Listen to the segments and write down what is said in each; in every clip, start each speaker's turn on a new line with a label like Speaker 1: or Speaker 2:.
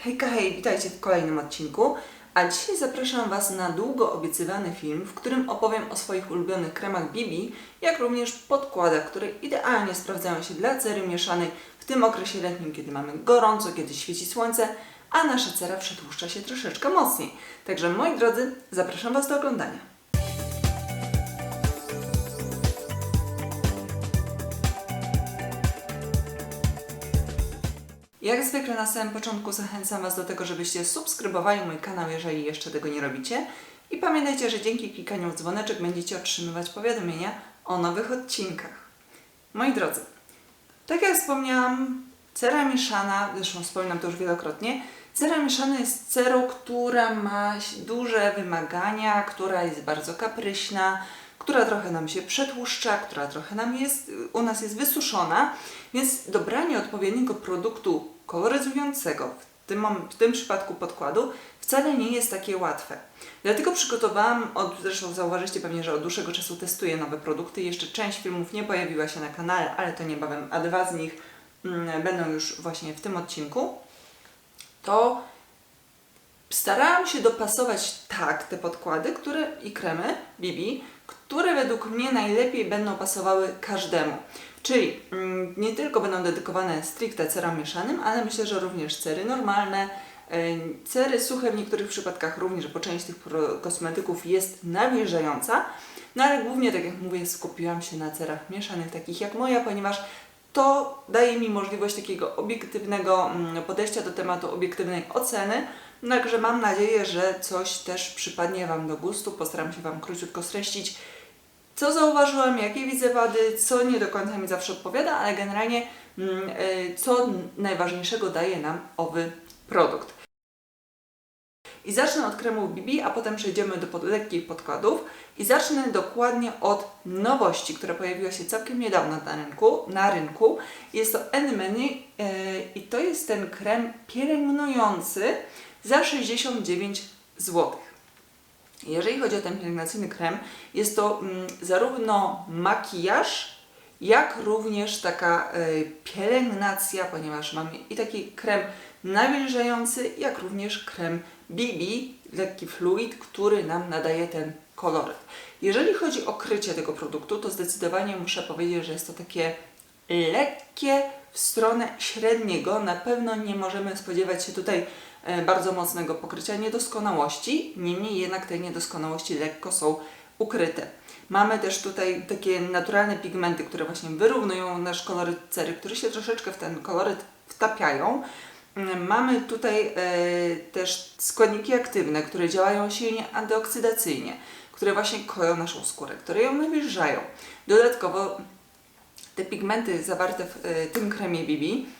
Speaker 1: Hejka, hej, witajcie w kolejnym odcinku. A dzisiaj zapraszam Was na długo obiecywany film, w którym opowiem o swoich ulubionych kremach BB, jak również podkładach, które idealnie sprawdzają się dla cery mieszanej w tym okresie letnim, kiedy mamy gorąco, kiedy świeci słońce, a nasza cera przetłuszcza się troszeczkę mocniej. Także moi drodzy, zapraszam Was do oglądania. Jak zwykle na samym początku zachęcam Was do tego, żebyście subskrybowali mój kanał, jeżeli jeszcze tego nie robicie. I pamiętajcie, że dzięki klikaniu w dzwoneczek będziecie otrzymywać powiadomienia o nowych odcinkach. Moi drodzy, tak jak wspomniałam, cera mieszana, zresztą wspominam to już wielokrotnie, cera mieszana jest cerą, która ma duże wymagania, która jest bardzo kapryśna, która trochę nam się przetłuszcza, która trochę nam jest, u nas jest wysuszona, więc dobranie odpowiedniego produktu koloryzującego, w tym, w tym przypadku podkładu, wcale nie jest takie łatwe. Dlatego przygotowałam, od, zresztą zauważycie pewnie, że od dłuższego czasu testuję nowe produkty. Jeszcze część filmów nie pojawiła się na kanale, ale to niebawem, a dwa z nich mm, będą już właśnie w tym odcinku. To starałam się dopasować tak te podkłady które, i kremy BB, które według mnie najlepiej będą pasowały każdemu. Czyli mm, nie tylko będą dedykowane stricte cerom mieszanym, ale myślę, że również cery normalne, y, cery suche w niektórych przypadkach również, bo część tych kosmetyków jest nawilżająca. No ale głównie, tak jak mówię, skupiłam się na cerach mieszanych, takich jak moja, ponieważ to daje mi możliwość takiego obiektywnego mm, podejścia do tematu, obiektywnej oceny. Także mam nadzieję, że coś też przypadnie Wam do gustu. Postaram się Wam króciutko streścić, co zauważyłam, jakie widzę wady, co nie do końca mi zawsze odpowiada, ale generalnie mm, y, co najważniejszego daje nam owy produkt. I zacznę od kremu BB, a potem przejdziemy do pod lekkich podkładów. I zacznę dokładnie od nowości, która pojawiła się całkiem niedawno na rynku. Na rynku. Jest to Enmeny yy, i to jest ten krem pielęgnujący za 69 zł. Jeżeli chodzi o ten pielęgnacyjny krem, jest to mm, zarówno makijaż, jak również taka y, pielęgnacja, ponieważ mamy i taki krem nawilżający, jak również krem BB, lekki fluid, który nam nadaje ten koloryt. Jeżeli chodzi o krycie tego produktu, to zdecydowanie muszę powiedzieć, że jest to takie lekkie w stronę średniego. Na pewno nie możemy spodziewać się tutaj bardzo mocnego pokrycia niedoskonałości, niemniej jednak te niedoskonałości lekko są ukryte. Mamy też tutaj takie naturalne pigmenty, które właśnie wyrównują nasz koloryt cery, które się troszeczkę w ten koloryt wtapiają. Mm, Mamy tutaj e, też składniki aktywne, które działają silnie antyoksydacyjnie, które właśnie koją naszą skórę, które ją nawilżają. Dodatkowo te pigmenty zawarte w e, tym kremie BB e,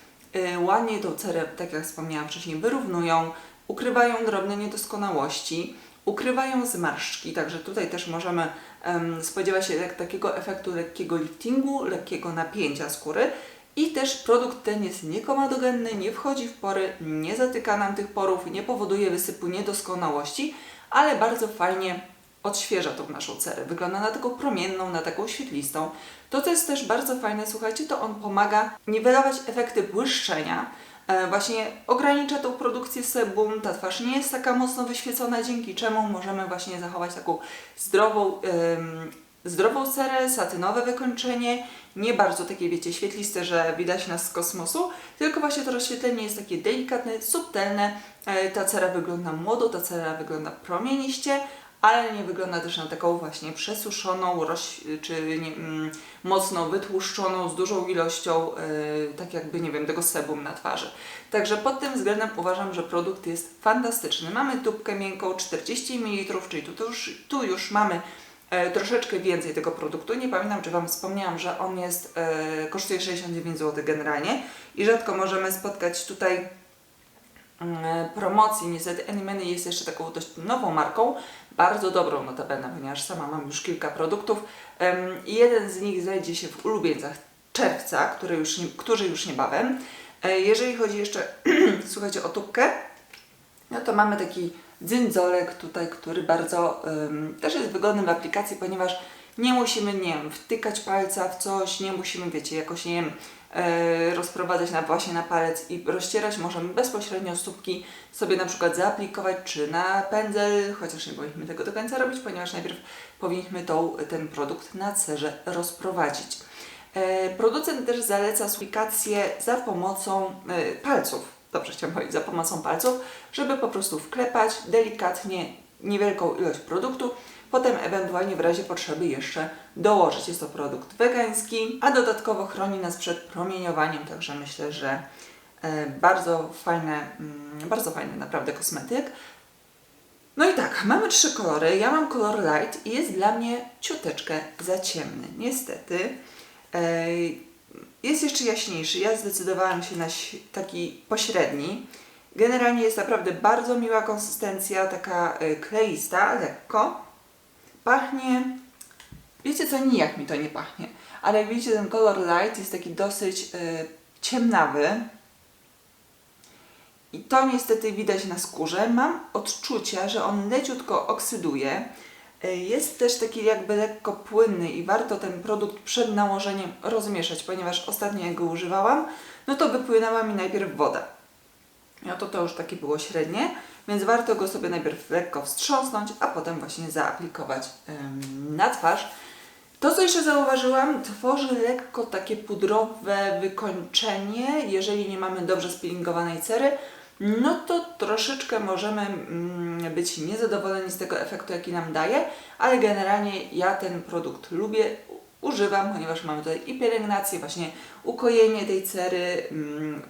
Speaker 1: ładnie tą cerę, tak jak wspomniałam wcześniej, wyrównują, ukrywają drobne niedoskonałości, ukrywają zmarszczki, także tutaj też możemy em, spodziewać się tak, takiego efektu lekkiego liftingu, lekkiego napięcia skóry. I też produkt ten jest niekomadogenny, nie wchodzi w pory, nie zatyka nam tych porów, nie powoduje wysypu niedoskonałości, ale bardzo fajnie odświeża tą naszą cerę. Wygląda na taką promienną, na taką świetlistą. To, co jest też bardzo fajne, słuchajcie, to on pomaga niwelować efekty błyszczenia. E, właśnie ogranicza tą produkcję sebum, ta twarz nie jest taka mocno wyświecona, dzięki czemu możemy właśnie zachować taką zdrową, zdrową cerę, satynowe wykończenie, nie bardzo takie, wiecie, świetliste, że widać nas z kosmosu, tylko właśnie to rozświetlenie jest takie delikatne, subtelne, e, ta cera wygląda młodo, ta cera wygląda promieniście, ale nie wygląda też na taką właśnie przesuszoną, roś, czy nie, mm, mocno wytłuszczoną, z dużą ilością, e, tak jakby, nie wiem, tego sebum na twarzy. Także pod tym względem uważam, że produkt jest fantastyczny. Mamy tubkę miękką 40 ml, czyli tu, tu, już, tu już mamy e, troszeczkę więcej tego produktu. Nie pamiętam, czy Wam wspomniałam, że on jest, e, kosztuje 69 zł generalnie i rzadko możemy spotkać tutaj mm, promocji. Niestety Animany jest jeszcze taką dość nową marką, bardzo dobrą notabene, ponieważ sama mam już kilka produktów i jeden z nich znajdzie się w ulubieńcach czerwca, który już nie, którzy już niebawem. E, Jeżeli chodzi jeszcze, słuchajcie, o tubkę, no to mamy taki dzyndzolek tutaj, który bardzo też jest wygodny w aplikacji, ponieważ nie musimy, nie wiem, wtykać palca w coś, nie musimy, wiecie, jakoś, nie wiem, rozprowadzać na, właśnie na palec i rozcierać. Możemy bezpośrednio stópki sobie na przykład zaaplikować, czy na pędzel, chociaż nie powinniśmy tego do końca robić, ponieważ najpierw powinniśmy tą, ten produkt na cerze rozprowadzić. E, Producent też zaleca aplikację za pomocą e, palców, dobrze chciałam powiedzieć, za pomocą palców, żeby po prostu wklepać delikatnie niewielką ilość produktu, potem ewentualnie w razie potrzeby jeszcze dołożyć. Jest to produkt wegański, a dodatkowo chroni nas przed promieniowaniem, także myślę, że e, bardzo fajne, mm, bardzo fajny naprawdę kosmetyk. No i tak, mamy trzy kolory. Ja mam kolor light i jest dla mnie ciuteczkę za ciemny. Niestety. Ej, Jest jeszcze jaśniejszy. Ja zdecydowałam się na taki pośredni. Generalnie jest naprawdę bardzo miła konsystencja, taka y, kleista, lekko. Pachnie. Wiecie co, nijak mi to nie pachnie. Ale jak widzicie, ten kolor light jest taki dosyć y, ciemnawy. I to niestety widać na skórze. Mam odczucie, że on leciutko oksyduje. Y, Jest też taki jakby lekko płynny i warto ten produkt przed nałożeniem rozmieszać, ponieważ ostatnio jak go używałam, no to wypłynęła mi najpierw woda. No to to już takie było średnie, więc warto go sobie najpierw lekko wstrząsnąć, a potem właśnie zaaplikować na twarz. To, co jeszcze zauważyłam, tworzy lekko takie pudrowe wykończenie, jeżeli nie mamy dobrze spillingowanej cery, no to troszeczkę możemy mm, być niezadowoleni z tego efektu, jaki nam daje, ale generalnie ja ten produkt lubię, używam, ponieważ mamy tutaj i pielęgnację, właśnie ukojenie tej cery, mm,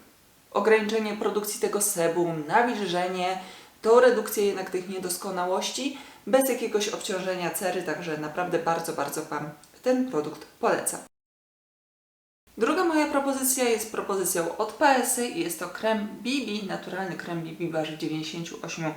Speaker 1: ograniczenie produkcji tego sebum, nawilżenie, to redukcję jednak tych niedoskonałości bez jakiegoś obciążenia cery, także naprawdę bardzo, bardzo Wam ten produkt polecam. Druga moja propozycja jest propozycją od PSY i jest to krem BB, naturalny krem BB waży w 98%.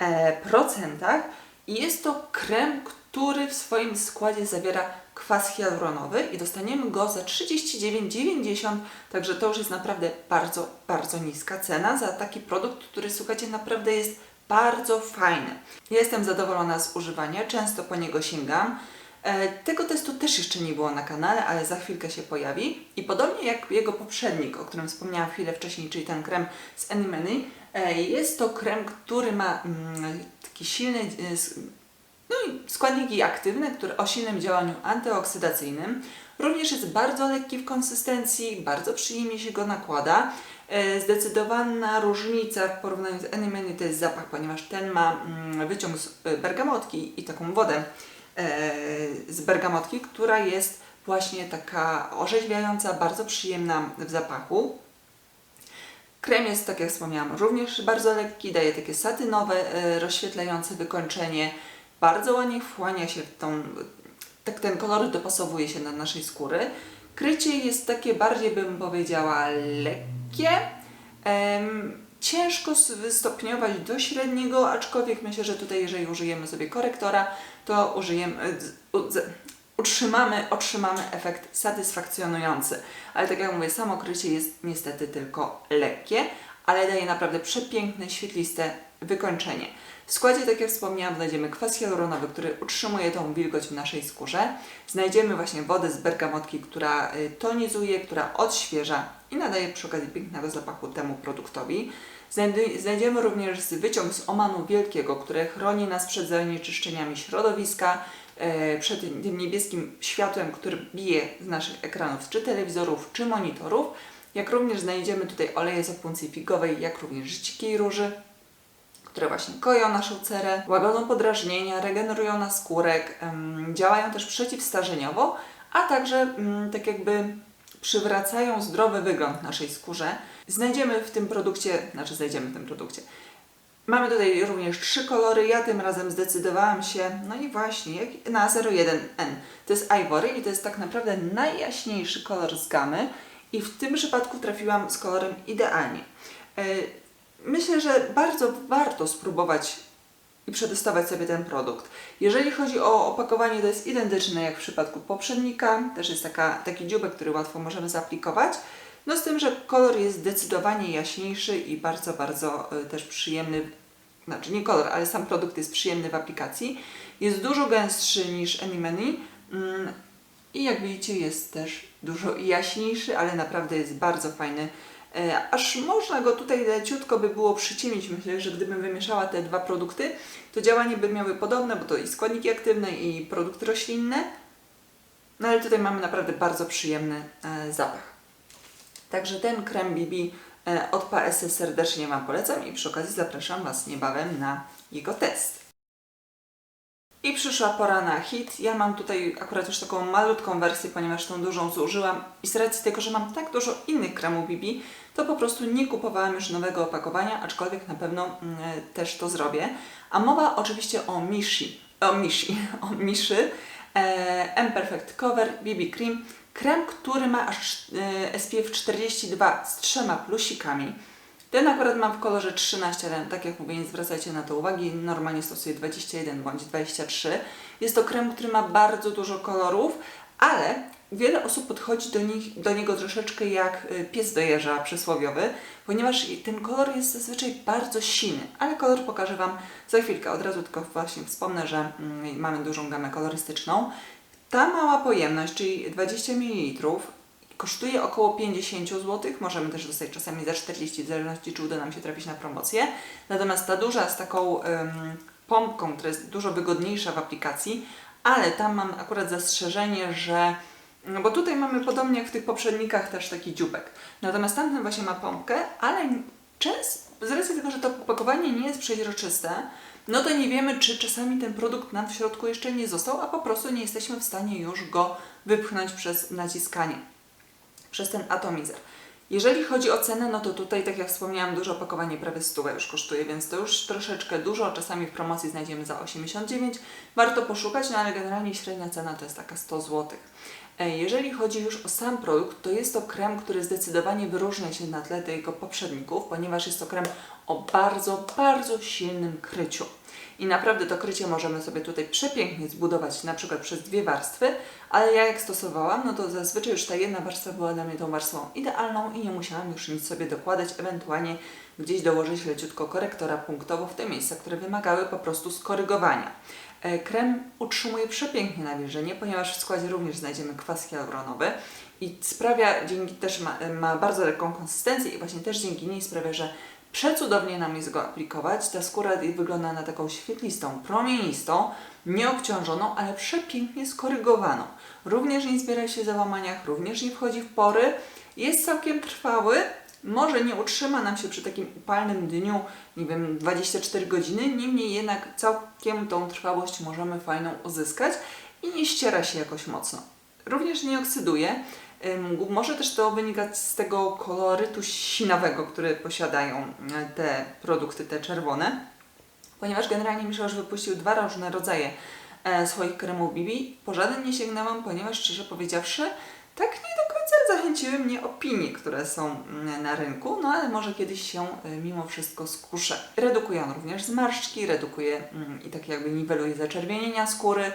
Speaker 1: e, i jest to krem, który w swoim składzie zawiera kwas hialuronowy i dostaniemy go za 39,90, także to już jest naprawdę bardzo, bardzo niska cena za taki produkt, który słuchajcie, naprawdę jest bardzo fajny. Jestem zadowolona z używania, często po niego sięgam. E, Tego testu też jeszcze nie było na kanale, ale za chwilkę się pojawi. I podobnie jak jego poprzednik, o którym wspomniałam chwilę wcześniej, czyli ten krem z Animany, e, jest to krem, który ma mm, taki silny, e, no i składniki aktywne, które o silnym działaniu antyoksydacyjnym. Również jest bardzo lekki w konsystencji, bardzo przyjemnie się go nakłada. E, Zdecydowana różnica w porównaniu z Animany to jest zapach, ponieważ ten ma mm, wyciąg z e, bergamotki i taką wodę e, z bergamotki, która jest właśnie taka orzeźwiająca, bardzo przyjemna w zapachu. Krem jest, tak jak wspomniałam, również bardzo lekki, daje takie satynowe, rozświetlające wykończenie. Bardzo ładnie wchłania się w tą, tak ten kolor dopasowuje się na naszej skóry. Krycie jest takie bardziej, bym powiedziała, lekkie. Ciężko wystopniować do średniego, aczkolwiek myślę, że tutaj jeżeli użyjemy sobie korektora, to użyjemy, e, utrzymamy, otrzymamy efekt satysfakcjonujący. Ale tak jak mówię, samo krycie jest niestety tylko lekkie, ale daje naprawdę przepiękne, świetliste wykończenie. W składzie, tak jak wspomniałam, znajdziemy kwas hialuronowy, który utrzymuje tą wilgoć w naszej skórze. Znajdziemy właśnie wodę z bergamotki, która y, tonizuje, która odświeża i nadaje przy okazji pięknego zapachu temu produktowi. Znajdziemy również wyciąg z omanu wielkiego, który chroni nas przed zanieczyszczeniami środowiska, e, przed tym niebieskim światłem, który bije z naszych ekranów, czy telewizorów, czy monitorów. Jak również znajdziemy tutaj oleje z opuncji figowej, jak również dzikiej róży, które właśnie koją naszą cerę, łagodzą podrażnienia, regenerują naskórek, działają też przeciwstarzeniowo, a także mm, tak jakby przywracają zdrowy wygląd naszej skórze. Znajdziemy w tym produkcie, znaczy znajdziemy w tym produkcie, Mamy tutaj również trzy kolory. Ja tym razem zdecydowałam się, no i właśnie, na 01N. To jest Ivory i to jest tak naprawdę najjaśniejszy kolor z gamy i w tym przypadku trafiłam z kolorem idealnie. E, Myślę, że bardzo warto spróbować i przetestować sobie ten produkt. Jeżeli chodzi o opakowanie, to jest identyczne jak w przypadku poprzednika. Też jest taka, taki dziubek, który łatwo możemy zaaplikować. No z tym, że kolor jest zdecydowanie jaśniejszy i bardzo, bardzo y, też przyjemny. Znaczy nie kolor, ale sam produkt jest przyjemny w aplikacji. Jest dużo gęstszy niż Animany. Mm, i jak widzicie jest też dużo jaśniejszy, ale naprawdę jest bardzo fajny. E, Aż można go tutaj leciutko by było przyciemić. Myślę, że gdybym wymieszała te dwa produkty, to działanie by miały podobne, bo to i składniki aktywne, i produkty roślinne. No ale tutaj mamy naprawdę bardzo przyjemny e, zapach. Także ten krem BB e, od PSY serdecznie Wam polecam i przy okazji zapraszam Was niebawem na jego test. Przyszła pora na hit. Ja mam tutaj akurat już taką malutką wersję, ponieważ tą dużą zużyłam i z racji tego, że mam tak dużo innych kremów BB, to po prostu nie kupowałam już nowego opakowania, aczkolwiek na pewno mm, też to zrobię. A mowa oczywiście o Mishi, o Mishi, o Miszy e, M Perfect Cover BB Cream. Krem, który ma aż e, SPF 42 z trzema plusikami. Ten akurat mam w kolorze 13, ale tak jak mówię, nie zwracajcie na to uwagi. Normalnie stosuję 21 bądź 23. Jest to krem, który ma bardzo dużo kolorów, ale wiele osób podchodzi do, nich, do niego troszeczkę jak y, pies do jeża przysłowiowy, ponieważ ten kolor jest zazwyczaj bardzo silny, ale kolor pokażę Wam za chwilkę. Od razu tylko właśnie wspomnę, że mm, mamy dużą gamę kolorystyczną. Ta mała pojemność, czyli 20 ml, kosztuje około 50 zł. Możemy też dostać czasami za 40, w zależności czy uda nam się trafić na promocję. Natomiast ta duża z taką ym, pompką, która jest dużo wygodniejsza w aplikacji, ale tam mam akurat zastrzeżenie, że no bo tutaj mamy podobnie jak w tych poprzednikach też taki dziubek. Natomiast tamten właśnie ma pompkę, ale często, z racji tego, że to opakowanie nie jest przeźroczyste, no to nie wiemy, czy czasami ten produkt nam w środku jeszcze nie został, a po prostu nie jesteśmy w stanie już go wypchnąć przez naciskanie, przez ten atomizer. Jeżeli chodzi o cenę, no to tutaj, tak jak wspomniałam, duże opakowanie prawie 100 już kosztuje, więc to już troszeczkę dużo. Czasami w promocji znajdziemy za 89. Warto poszukać, no ale generalnie średnia cena to jest taka 100 zł. E, Jeżeli chodzi już o sam produkt, to jest to krem, który zdecydowanie wyróżnia się na tle jego poprzedników, ponieważ jest to krem o bardzo, bardzo silnym kryciu. I naprawdę to krycie możemy sobie tutaj przepięknie zbudować, na przykład przez dwie warstwy, ale ja jak stosowałam, no to zazwyczaj już ta jedna warstwa była dla mnie tą warstwą idealną i nie musiałam już nic sobie dokładać, ewentualnie gdzieś dołożyć leciutko korektora punktowo w te miejsca, które wymagały po prostu skorygowania. E, Krem utrzymuje przepięknie nawilżenie, ponieważ w składzie również znajdziemy kwas hialuronowy i sprawia, dzięki też ma, ma bardzo lekką konsystencję i właśnie też dzięki niej sprawia, że przecudownie nam jest go aplikować. Ta skóra wygląda na taką świetlistą, promienistą, nieobciążoną, ale przepięknie skorygowaną. Również nie zbiera się załamaniach, również nie wchodzi w pory. Jest całkiem trwały, może nie utrzyma nam się przy takim upalnym dniu, nie wiem, 24 godziny, niemniej jednak całkiem tą trwałość możemy fajną uzyskać i nie ściera się jakoś mocno. Również nie oksyduje. Ym, Może też to wynikać z tego kolorytu sinawego, który posiadają e, te produkty, te czerwone, ponieważ generalnie już wypuścił dwa różne rodzaje e, swoich kremów BB. Po żaden nie sięgnęłam, ponieważ szczerze powiedziawszy, tak nie do końca zachęciły mnie opinie, które są mm, na rynku, no ale może kiedyś się y, mimo wszystko skuszę. Redukuje on również zmarszczki, redukuje mm, i tak jakby niweluje zaczerwienienia skóry,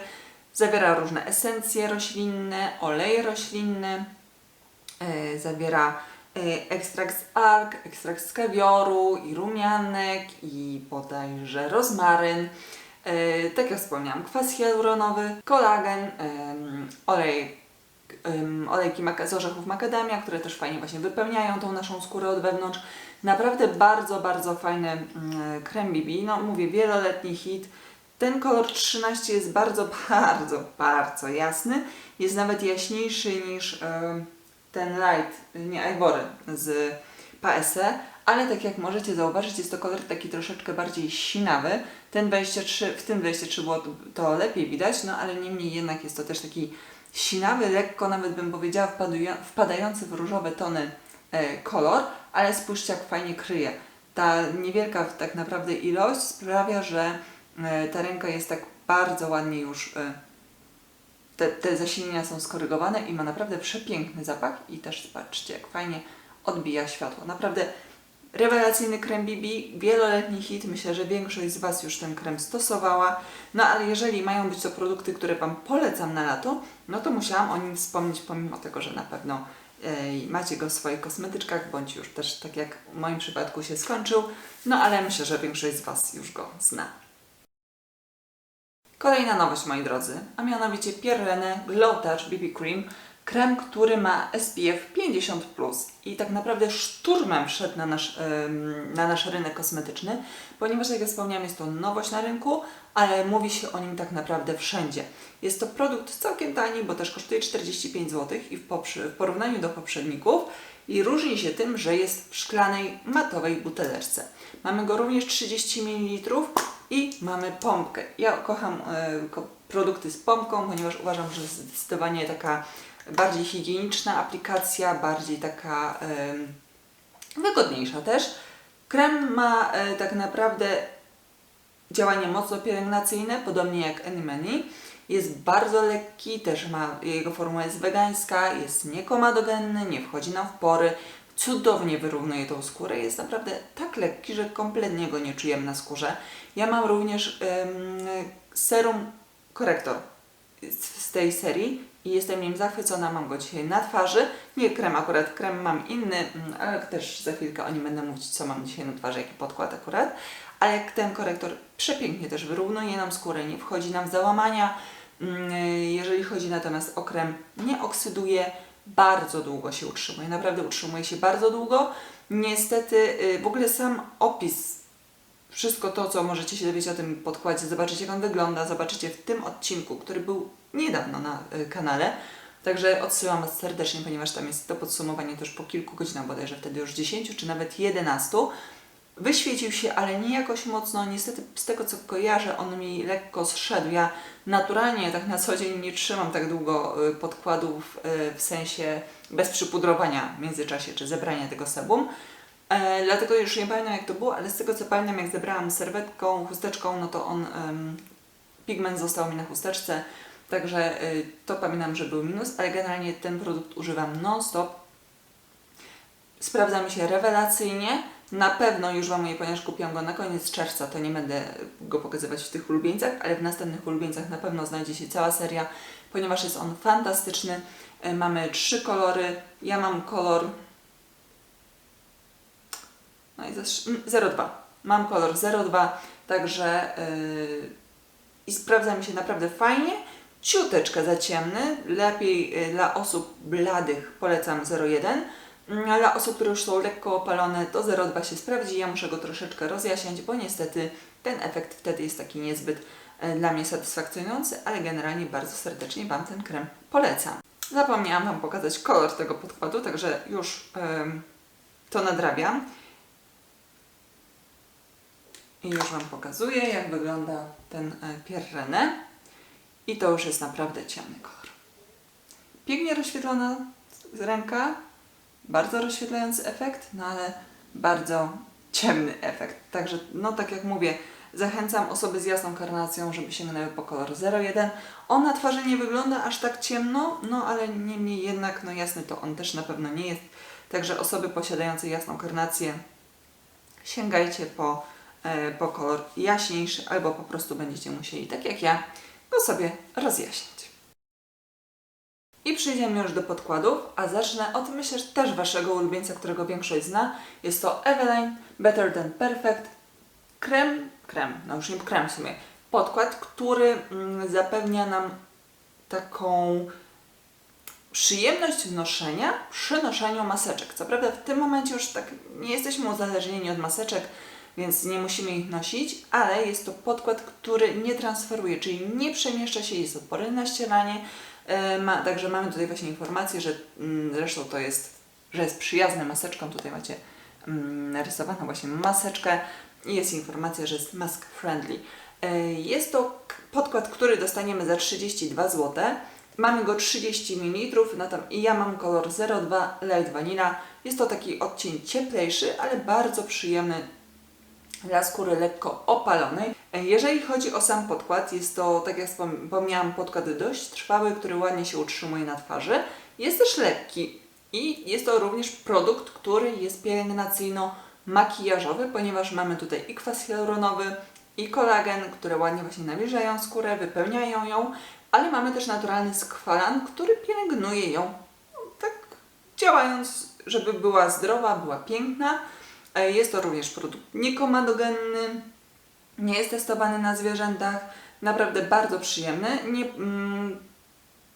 Speaker 1: zawiera różne esencje roślinne, oleje roślinne, zawiera e, ekstrakt z alg, ekstrakt z kawioru i rumianek i bodajże rozmaryn. E, tak jak wspomniałam, kwas hialuronowy, kolagen, olej olejki z orzechów makadamia, które też fajnie właśnie wypełniają tą naszą skórę od wewnątrz. Naprawdę bardzo, bardzo fajny mm, krem BB. No mówię, wieloletni hit. Ten kolor 13 jest bardzo, bardzo, bardzo jasny. Jest nawet jaśniejszy niż ym, ten light, nie Ivory z PSE, ale tak jak możecie zauważyć, jest to kolor taki troszeczkę bardziej sinawy. Ten 23, w tym 23 było to, to lepiej widać, no ale niemniej jednak jest to też taki sinawy, lekko nawet bym powiedziała wpadający w różowe tony e, kolor, ale spójrzcie jak fajnie kryje. Ta niewielka tak naprawdę ilość sprawia, że e, ta ręka jest tak bardzo ładnie już e, te, te są skorygowane i ma naprawdę przepiękny zapach i też patrzcie jak fajnie odbija światło. Naprawdę rewelacyjny krem BB, wieloletni hit. Myślę, że większość z Was już ten krem stosowała. No ale jeżeli mają być to produkty, które Wam polecam na lato, no to musiałam o nim wspomnieć, pomimo tego, że na pewno e, macie go w swoich kosmetyczkach, bądź już też tak jak w moim przypadku się skończył. No ale myślę, że większość z Was już go zna. Kolejna nowość, moi drodzy, a mianowicie Pierrenne Glow Touch BB Cream. Krem, który ma SPF 50+. I tak naprawdę szturmem wszedł na nasz, na nasz rynek kosmetyczny, ponieważ, jak ja wspomniałam, jest to nowość na rynku, ale mówi się o nim tak naprawdę wszędzie. Jest to produkt całkiem tani, bo też kosztuje 45 zł i w, w porównaniu do poprzedników i różni się tym, że jest w szklanej, matowej buteleczce. Mamy go również 30 ml i mamy pompkę. Ja kocham e, produkty z pompką, ponieważ uważam, że zdecydowanie taka bardziej higieniczna aplikacja, bardziej taka wygodniejsza też. Krem ma e, tak naprawdę działanie mocno pielęgnacyjne, podobnie jak Animani. Jest bardzo lekki, też ma, jego formuła jest wegańska, jest niekomadogenny, nie wchodzi nam w pory, cudownie wyrównuje tą skórę, jest naprawdę tak lekki, że kompletnie go nie czujemy na skórze. Ja mam również em, serum korektor z, z tej serii i jestem nim zachwycona, mam go dzisiaj na twarzy. Nie krem akurat, krem mam inny, mm, ale też za chwilkę o nim będę mówić, co mam dzisiaj na twarzy, jaki podkład akurat. Ale jak ten korektor przepięknie też wyrównuje nam skórę, nie wchodzi nam w załamania. Mm, Jeżeli chodzi natomiast o krem, nie oksyduje, bardzo długo się utrzymuje, naprawdę utrzymuje się bardzo długo. Niestety y, w ogóle sam opis wszystko to, co możecie się dowiedzieć o tym podkładzie, zobaczycie jak on wygląda, zobaczycie w tym odcinku, który był niedawno na y, kanale. Także odsyłam Was serdecznie, ponieważ tam jest to podsumowanie też po kilku godzinach, bodajże wtedy już 10 czy nawet 11. Wyświecił się, ale nie jakoś mocno. Niestety z tego co kojarzę, on mi lekko zszedł. Ja naturalnie tak na co dzień nie trzymam tak długo y, podkładów y, w sensie bez przypudrowania w międzyczasie, czy zebrania tego sebum. E, dlatego już nie pamiętam jak to było, ale z tego co pamiętam, jak zebrałam serwetką, chusteczką, no to on, pigment został mi na chusteczce, także y, to pamiętam, że był minus, ale generalnie ten produkt używam non-stop. Sprawdza mi się rewelacyjnie. Na pewno już Wam je, ponieważ kupiłam go na koniec czerwca, to nie będę go pokazywać w tych ulubieńcach, ale w następnych ulubieńcach na pewno znajdzie się cała seria, ponieważ jest on fantastyczny. E, Mamy trzy kolory. Ja mam kolor no i zasz- mm, 02. Mam kolor 02, także yy, i sprawdza mi się naprawdę fajnie. Ciuteczkę za ciemny, lepiej yy, dla osób bladych polecam 01. Mm, Dla osób, które już są lekko opalone, to 02 się sprawdzi. Ja muszę go troszeczkę rozjaśniać, bo niestety ten efekt wtedy jest taki niezbyt e, dla mnie satysfakcjonujący, ale generalnie bardzo serdecznie Wam ten krem polecam. Zapomniałam Wam pokazać kolor tego podkładu, także już em, to nadrabiam. I już Wam pokazuję, jak wygląda ten e, Pierrenne. I to już jest naprawdę ciemny kolor. Pięknie rozświetlona ręka, bardzo rozświetlający efekt, no ale bardzo ciemny efekt. Także, no tak jak mówię, zachęcam osoby z jasną karnacją, żeby sięgnęły po kolor 01. On na twarzy nie wygląda aż tak ciemno, no ale niemniej jednak, no jasny to on też na pewno nie jest. Także osoby posiadające jasną karnację, sięgajcie po, e, po kolor jaśniejszy, albo po prostu będziecie musieli, tak jak ja, go sobie rozjaśnić. I przejdziemy już do podkładów, a zacznę od myślę też Waszego ulubieńca, którego większość zna. Jest to Eveline Better Than Perfect krem, krem, no już nie krem w sumie, podkład, który mm, zapewnia nam taką przyjemność noszenia przy noszeniu maseczek. Co prawda w tym momencie już tak nie jesteśmy uzależnieni od maseczek, więc nie musimy ich nosić, ale jest to podkład, który nie transferuje, czyli nie przemieszcza się, jest odporny na ścieranie. E, Ma, także mamy tutaj właśnie informację, że mm, zresztą to jest, że jest przyjazny maseczką. Tutaj macie mm, narysowaną właśnie maseczkę i jest informacja, że jest mask friendly. E, Jest to podkład, który dostaniemy za 32 zł. Mamy go 30 ml, no i ja mam kolor 02 Light Vanilla. Jest to taki odcień cieplejszy, ale bardzo przyjemny dla skóry lekko opalonej. Jeżeli chodzi o sam podkład, jest to, tak jak wspomniałam, podkład dość trwały, który ładnie się utrzymuje na twarzy. Jest też lekki i jest to również produkt, który jest pielęgnacyjno-makijażowy, ponieważ mamy tutaj i kwas hialuronowy, i kolagen, które ładnie właśnie nawilżają skórę, wypełniają ją, ale mamy też naturalny skwalan, który pielęgnuje ją tak działając, żeby była zdrowa, była piękna. Jest to również produkt niekomadogenny, nie jest testowany na zwierzętach, Naprawdę bardzo przyjemny. Nie, mm,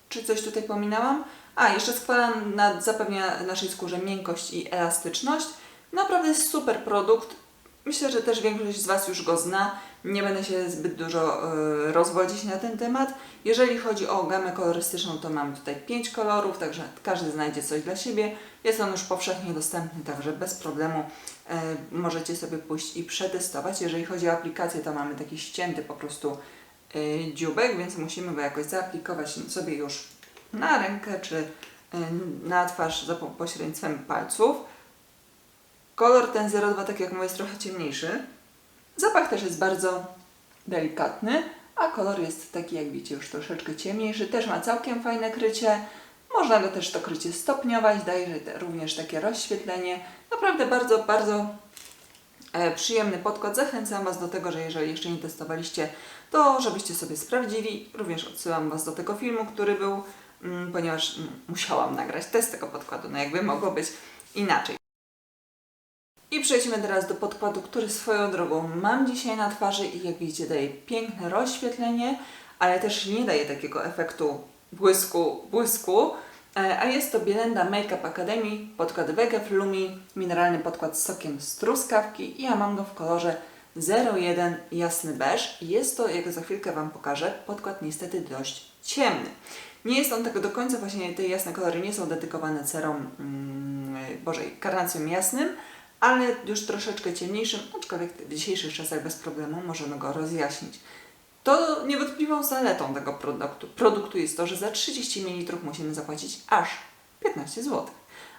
Speaker 1: czy coś tutaj pominęłam? A, jeszcze składa na, zapewnia naszej skórze miękkość i elastyczność. Naprawdę super produkt. Myślę, że też większość z Was już go zna. Nie będę się zbyt dużo y, rozwodzić na ten temat. Jeżeli chodzi o gamę kolorystyczną, to mamy tutaj 5 kolorów, także każdy znajdzie coś dla siebie. Jest on już powszechnie dostępny, także bez problemu możecie sobie pójść i przetestować. Jeżeli chodzi o aplikację, to mamy taki ścięty po prostu y, dziubek, więc musimy go jakoś zaaplikować sobie już na rękę czy y, na twarz za po- pośrednictwem palców. Kolor ten 02, tak jak mówię, jest trochę ciemniejszy. Zapach też jest bardzo delikatny, a kolor jest taki, jak widzicie, już troszeczkę ciemniejszy. Też ma całkiem fajne krycie. Można go też to krycie stopniować, daje również takie rozświetlenie. Naprawdę bardzo, bardzo e, przyjemny podkład. Zachęcam Was do tego, że jeżeli jeszcze nie testowaliście, to żebyście sobie sprawdzili. Również odsyłam Was do tego filmu, który był, mm, ponieważ mm, musiałam nagrać test tego podkładu. No jakby mogło być inaczej. I przejdźmy teraz do podkładu, który swoją drogą mam dzisiaj na twarzy i jak widzicie daje piękne rozświetlenie, ale też nie daje takiego efektu błysku, błysku. E, A jest to Bielenda Makeup Academy, podkład Vegef Lumi, mineralny podkład z sokiem z truskawki i ja mam go w kolorze 01 jasny beż. Jest to, jak za chwilkę Wam pokażę, podkład niestety dość ciemny. Nie jest on tak do końca, właśnie te jasne kolory nie są dedykowane cerom, mm, bożej, karnacjom jasnym, ale już troszeczkę ciemniejszym, aczkolwiek w dzisiejszych czasach bez problemu możemy go rozjaśnić. To niewątpliwą zaletą tego produktu, produktu jest to, że za 30 ml musimy zapłacić aż 15 zł.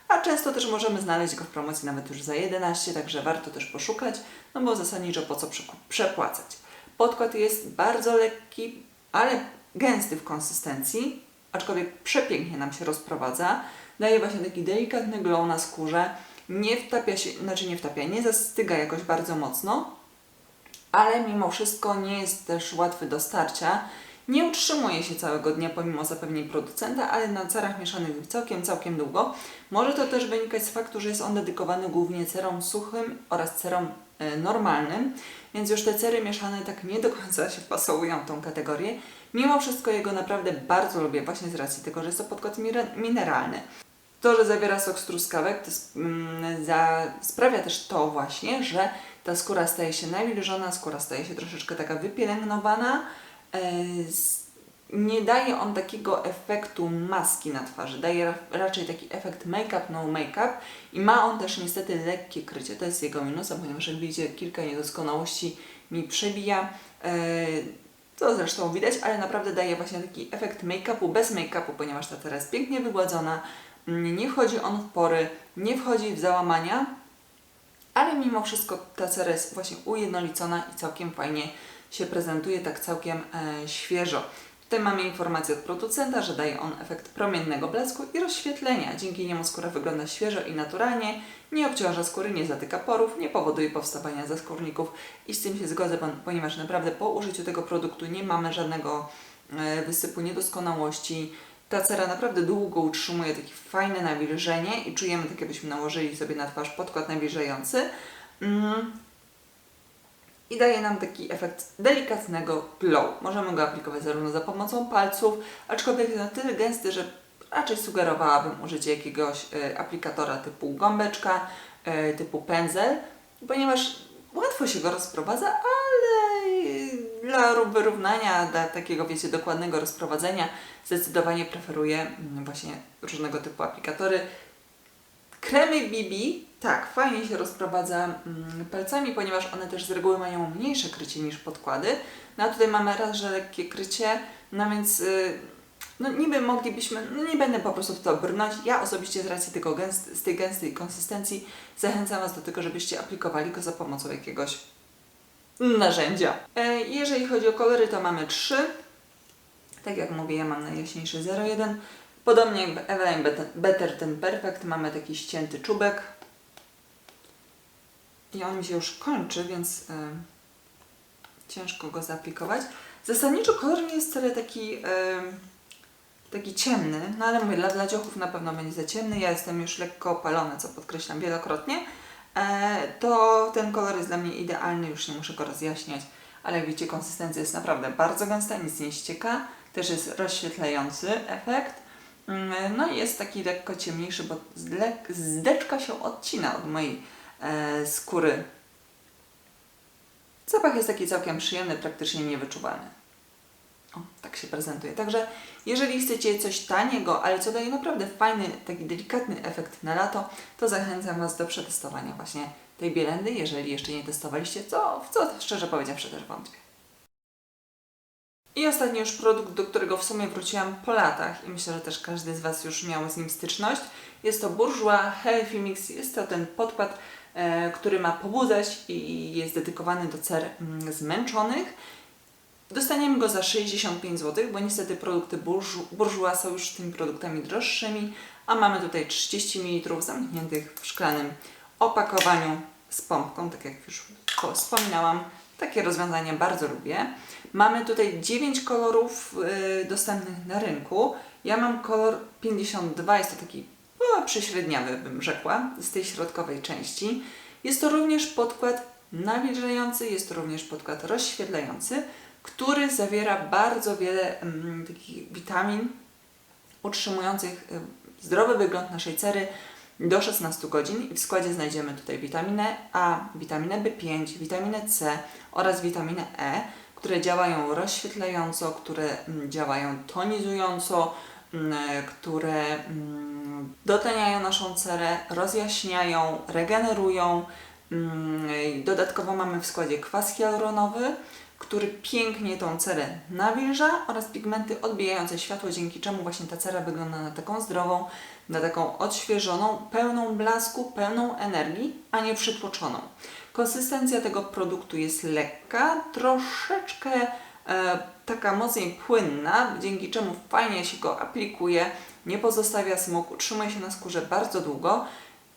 Speaker 1: A często też możemy znaleźć go w promocji nawet już za 11, także warto też poszukać, no bo zasadniczo po co przepłacać. Podkład jest bardzo lekki, ale gęsty w konsystencji, aczkolwiek przepięknie nam się rozprowadza. Daje właśnie taki delikatny glow na skórze. Nie wtapia się, znaczy nie wtapia, nie zastyga jakoś bardzo mocno, ale mimo wszystko nie jest też łatwy do starcia. Nie utrzymuje się całego dnia pomimo zapewnień producenta, ale na cerach mieszanych całkiem, całkiem długo. Może to też wynikać z faktu, że jest on dedykowany głównie cerom suchym oraz cerom e, normalnym, więc już te cery mieszane tak nie do końca się wpasowują w tą kategorię. Mimo wszystko jego naprawdę bardzo lubię właśnie z racji tego, że jest to podkład mineralny. To, że zawiera sok z truskawek, to mm, za, sprawia też to właśnie, że ta skóra staje się nawilżona, skóra staje się troszeczkę taka wypielęgnowana. E, nie daje on takiego efektu maski na twarzy, daje ra- raczej taki efekt make-up, no make-up i ma on też niestety lekkie krycie. To jest jego minusem, ponieważ jak widzicie kilka niedoskonałości mi przebija. E, to zresztą widać, ale naprawdę daje właśnie taki efekt make-upu bez make-upu, ponieważ ta teraz pięknie wygładzona, nie wchodzi on w pory, nie wchodzi w załamania, ale mimo wszystko ta cera jest właśnie ujednolicona i całkiem fajnie się prezentuje, tak całkiem e, świeżo. Tutaj mamy informację od producenta, że daje on efekt promiennego blasku i rozświetlenia. Dzięki niemu skóra wygląda świeżo i naturalnie, nie obciąża skóry, nie zatyka porów, nie powoduje powstawania zaskórników i z tym się zgodzę, pon- ponieważ naprawdę po użyciu tego produktu nie mamy żadnego e, wysypu niedoskonałości. Ta cera naprawdę długo utrzymuje takie fajne nawilżenie i czujemy tak jakbyśmy nałożyli sobie na twarz podkład nawilżający. Mm. I daje nam taki efekt delikatnego glow. Możemy go aplikować zarówno za pomocą palców, aczkolwiek jest na tyle gęsty, że raczej sugerowałabym użycie jakiegoś e, aplikatora typu gąbeczka, e, typu pędzel, ponieważ łatwo się go rozprowadza, e, dla ró- wyrównania, dla takiego, wiecie, dokładnego rozprowadzenia zdecydowanie preferuję mm, właśnie różnego typu aplikatory. Kremy BB, tak, fajnie się rozprowadza mm, palcami, ponieważ one też z reguły mają mniejsze krycie niż podkłady. No a tutaj mamy raz, że lekkie krycie, no więc y, no niby moglibyśmy, no nie będę po prostu w to brnąć. Ja osobiście z racji tego gęst, z tej gęstej konsystencji zachęcam Was do tego, żebyście aplikowali go za pomocą jakiegoś narzędzia. E, jeżeli chodzi o kolory, to mamy trzy. Tak jak mówię, ja mam najjaśniejszy 01. Podobnie jak Eveline Bet- Better Ten Perfect, mamy taki ścięty czubek. I on mi się już kończy, więc y, ciężko go zaaplikować. Zasadniczo kolor nie jest wcale taki, y, taki ciemny, no ale mówię, dla, dla na pewno będzie za ciemny. Ja jestem już lekko opalona, co podkreślam wielokrotnie. E, to ten kolor jest dla mnie idealny, już nie muszę go rozjaśniać. ale jak widzicie konsystencja jest naprawdę bardzo gęsta, nic nie ścieka, też jest rozświetlający efekt. Mm, No i jest taki lekko ciemniejszy, bo zdeczka się odcina od mojej e, skóry. Zapach jest taki całkiem przyjemny, praktycznie niewyczuwalny. O, tak się prezentuje. Także jeżeli chcecie coś taniego, ale co daje naprawdę fajny, taki delikatny efekt na lato, to zachęcam Was do przetestowania właśnie tej bielendy, jeżeli jeszcze nie testowaliście, co, w co szczerze powiedziawszy też wątpię. I ostatni już produkt, do którego w sumie wróciłam po latach i myślę, że też każdy z Was już miał z nim styczność. Jest to Bourjois Healthy Mix. Jest to ten podkład, e, który ma pobudzać i jest dedykowany do cer mm, zmęczonych. Dostaniemy go za 65 zł, bo niestety produkty Bourjou- Bourjois są już tymi produktami droższymi, a mamy tutaj 30 ml zamkniętych w szklanym opakowaniu z pompką, tak jak już po- wspominałam. Takie rozwiązanie bardzo lubię. Mamy tutaj 9 kolorów y, dostępnych na rynku. Ja mam kolor 52, jest to taki no, przyśredniawy, bym rzekła, z tej środkowej części. Jest to również podkład nawilżający, jest to również podkład rozświetlający, który zawiera bardzo wiele takich witamin utrzymujących zdrowy wygląd naszej cery do 16 godzin i w składzie znajdziemy tutaj witaminę A, witaminę B5, witaminę C oraz witaminę E, które działają rozświetlająco, które działają tonizująco, które dotleniają naszą cerę, rozjaśniają, regenerują. Dodatkowo mamy w składzie kwas hialuronowy, który pięknie tą cerę nawilża oraz pigmenty odbijające światło, dzięki czemu właśnie ta cera wygląda na taką zdrową, na taką odświeżoną, pełną blasku, pełną energii, a nie przytłoczoną. Konsystencja tego produktu jest lekka, troszeczkę e, taka mocniej płynna, dzięki czemu fajnie się go aplikuje, nie pozostawia smug, utrzymuje się na skórze bardzo długo.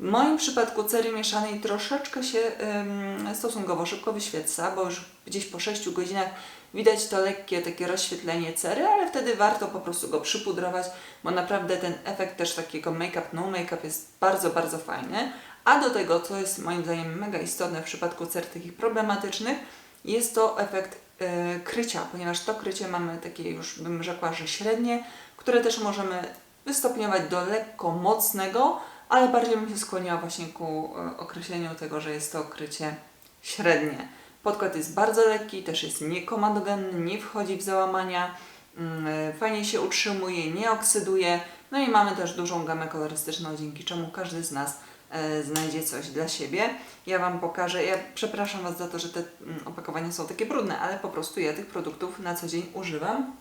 Speaker 1: W moim przypadku cery mieszanej troszeczkę się ym, stosunkowo szybko wyświeca, bo już gdzieś po 6 godzinach widać to lekkie takie rozświetlenie cery, ale wtedy warto po prostu go przypudrować, bo naprawdę ten efekt też takiego make-up, no make-up jest bardzo, bardzo fajny. A do tego, co jest moim zdaniem mega istotne w przypadku cer takich problematycznych, jest to efekt y, krycia, ponieważ to krycie mamy takie już bym rzekła, że średnie, które też możemy wystopniować do lekko mocnego, ale bardziej bym się skłoniła właśnie ku e, określeniu tego, że jest to krycie średnie. Podkład jest bardzo lekki, też jest niekomadogenny, nie wchodzi w załamania, mm, e, fajnie się utrzymuje, nie oksyduje. No i mamy też dużą gamę kolorystyczną, dzięki czemu każdy z nas e, znajdzie coś dla siebie. Ja Wam pokażę, ja przepraszam Was za to, że te mm, opakowania są takie brudne, ale po prostu ja tych produktów na co dzień używam,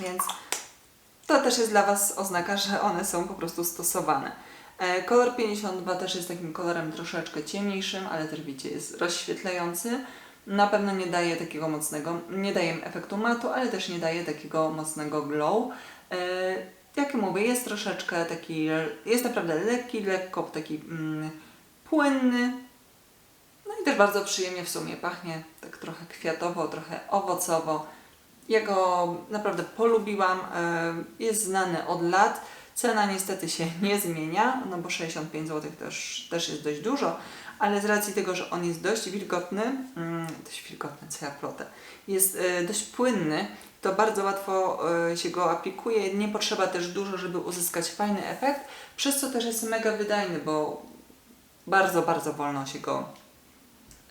Speaker 1: więc to też jest dla Was oznaka, że one są po prostu stosowane. E, Kolor 52 też jest takim kolorem troszeczkę ciemniejszym, ale też widzicie, jest rozświetlający. Na pewno nie daje takiego mocnego, nie daje efektu matu, ale też nie daje takiego mocnego glow. E, Jak mówię, jest troszeczkę taki, jest naprawdę lekki, lekko taki mm, płynny. No i też bardzo przyjemnie w sumie pachnie, tak trochę kwiatowo, trochę owocowo. Ja go naprawdę polubiłam, e, jest znany od lat. Cena niestety się nie zmienia, no bo 65 zł też, też jest dość dużo, ale z racji tego, że on jest dość wilgotny, mm, dość wilgotny, co ja plotę, jest e, dość płynny, to bardzo łatwo e, się go aplikuje, nie potrzeba też dużo, żeby uzyskać fajny efekt, przez co też jest mega wydajny, bo bardzo, bardzo wolno się go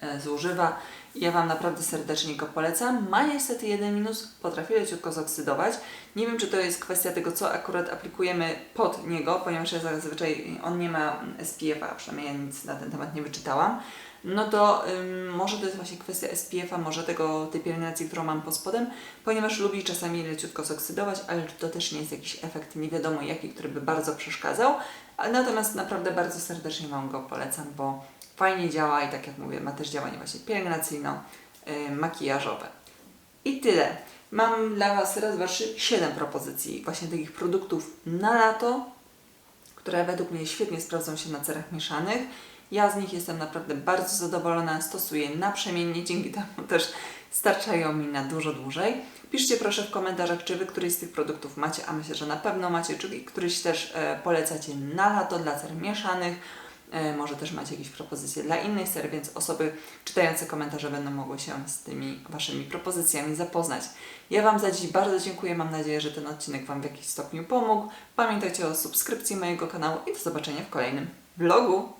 Speaker 1: e, zużywa. Ja Wam naprawdę serdecznie go polecam. Ma niestety jeden minus, potrafi leciutko zoksydować. Nie wiem, czy to jest kwestia tego, co akurat aplikujemy pod niego, ponieważ ja zazwyczaj on nie ma SPF-a, przynajmniej ja nic na ten temat nie wyczytałam. No to ym, może to jest właśnie kwestia SPF-a, może tego, tej pielęgnacji, którą mam pod spodem, ponieważ lubi czasami leciutko zoksydować, ale to też nie jest jakiś efekt nie wiadomo jaki, który by bardzo przeszkadzał. Natomiast naprawdę bardzo serdecznie Wam go polecam, bo fajnie działa i tak jak mówię, ma też działanie właśnie pielęgnacyjno-makijażowe. I tyle. Mam dla Was raz, dwa, trzy, siedem propozycji właśnie takich produktów na lato, które według mnie świetnie sprawdzą się na cerach mieszanych. Ja z nich jestem naprawdę bardzo zadowolona, stosuję naprzemiennie, dzięki temu też starczają mi na dużo dłużej. Piszcie proszę w komentarzach, czy Wy któryś z tych produktów macie, a myślę, że na pewno macie, czy któryś też e, polecacie na lato dla cer mieszanych. E, może też macie jakieś propozycje dla innych serii, więc osoby czytające komentarze będą mogły się z tymi Waszymi propozycjami zapoznać. Ja Wam za dziś bardzo dziękuję. Mam nadzieję, że ten odcinek Wam w jakiś stopniu pomógł. Pamiętajcie o subskrypcji mojego kanału i do zobaczenia w kolejnym vlogu.